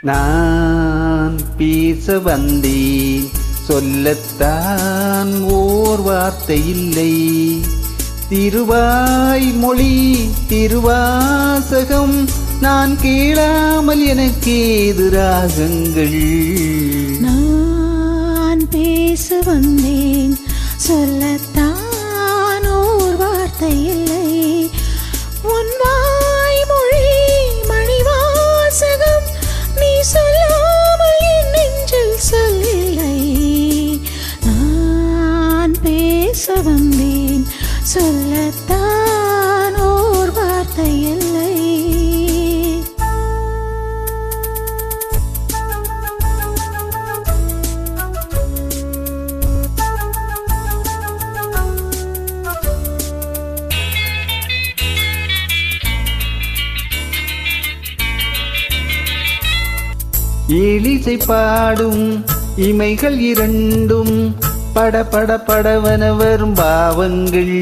நான் பேச வந்தேன். சொல்லத்தான் ஓர் வார்த்தை இல்லை. திருவாய் மொழி திருவாசகம் நான் கேளாமல் எனக்கு எதிராகங்கள் நான் பேச வந்தேன். சொல்லத்தான் ஓர் வார்த்தை இல்லை. சொல்லத்தான் ஓர் வார்த்தை இல்லை. எலிசை பாடும் இமைகள் இரண்டும் பட பட படவன வரும் பாவங்கள்.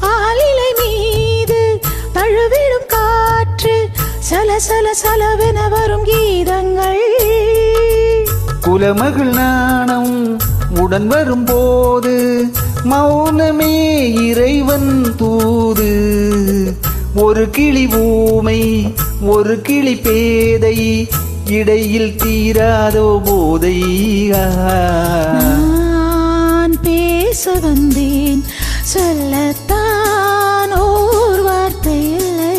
ஆலிலை மீது தழுவிடும் காற்று சல சல சலவென வரும் கீதங்கள். குலமகள் நாணம் உடன் வரும்போது மௌனமே இறைவன் தூது. ஒரு கிளி ஊமை ஒரு கிளி பேதை இடையில் தீராதோ போதை நான் பேச வந்தேன் சொல்லத்தான் ஓர் வார்த்தை இல்லை.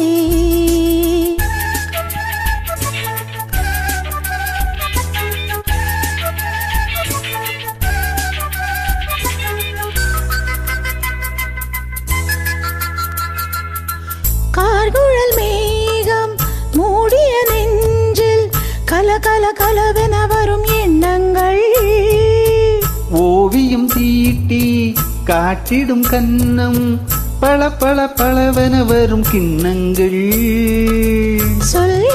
கார்குழல் கல கல கலவென வரும் எண்ணங்கள். ஓவியம் தீட்டி காட்டிடும் கன்னம் பள பள பளவென வரும் கிண்ணங்கள். சொல்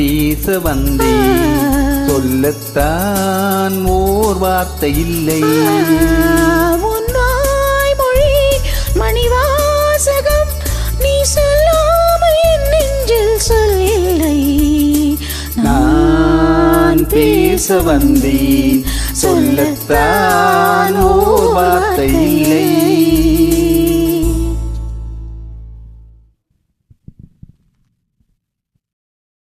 பேச வந்தேன் சொல்லத்தான் ஓர் வார்த்தை இல்லை. உன் வாய்மொழி மணிவாசகம் நீ சொல்லாமல் என் நெஞ்சில் சொல்லில்லை. நான் பேச வந்தேன் சொல்லத்தான் ஓர் வார்த்தை இல்லை.